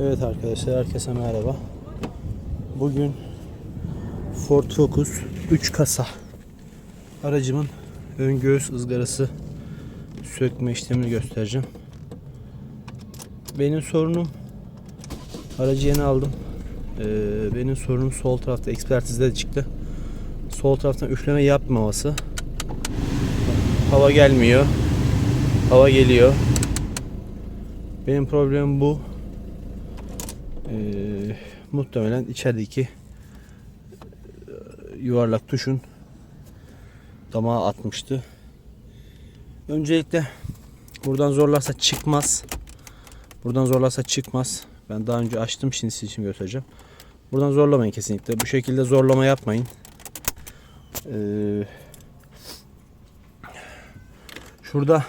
Evet arkadaşlar herkese merhaba. Bugün Ford Focus 3 kasa aracımın ön göğüs ızgarası sökme işlemini göstereceğim. Benim sorunum aracı yeni aldım. Ee, benim sorunum sol tarafta ekspertizde de çıktı. Sol taraftan üfleme yapmaması. Hava gelmiyor. Hava geliyor. Benim problemim bu. Ee, muhtemelen içerideki e, yuvarlak tuşun damağa atmıştı. Öncelikle buradan zorlarsa çıkmaz. Buradan zorlarsa çıkmaz. Ben daha önce açtım şimdi sizin için göstereceğim. Buradan zorlamayın kesinlikle. Bu şekilde zorlama yapmayın. Ee, şurada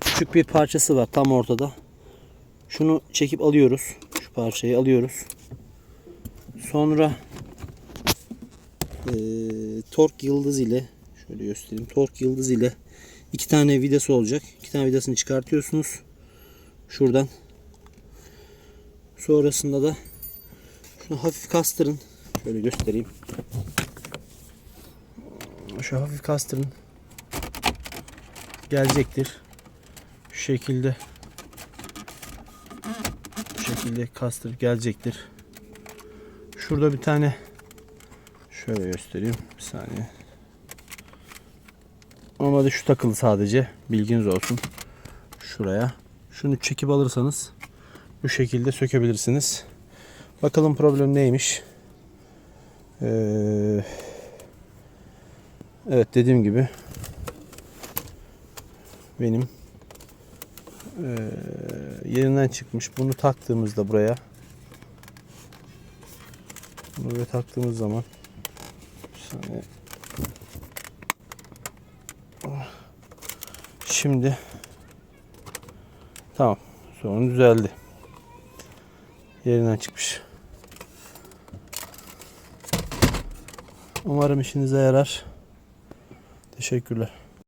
küçük bir parçası var tam ortada. Şunu çekip alıyoruz. Parçayı alıyoruz. Sonra eee tork yıldız ile şöyle göstereyim. Tork yıldız ile iki tane vidası olacak. İki tane vidasını çıkartıyorsunuz. Şuradan. Sonrasında da şunu hafif kastırın. Şöyle göstereyim. Şu hafif kastırın. Gelecektir. Şu şekilde şekilde kastırıp gelecektir. Şurada bir tane şöyle göstereyim. Bir saniye. Normalde şu takılı sadece. Bilginiz olsun. Şuraya. Şunu çekip alırsanız bu şekilde sökebilirsiniz. Bakalım problem neymiş. Ee, evet dediğim gibi benim yerinden çıkmış. Bunu taktığımızda buraya bunu buraya taktığımız zaman saniye. Şimdi tamam. Sorun düzeldi. Yerinden çıkmış. Umarım işinize yarar. Teşekkürler.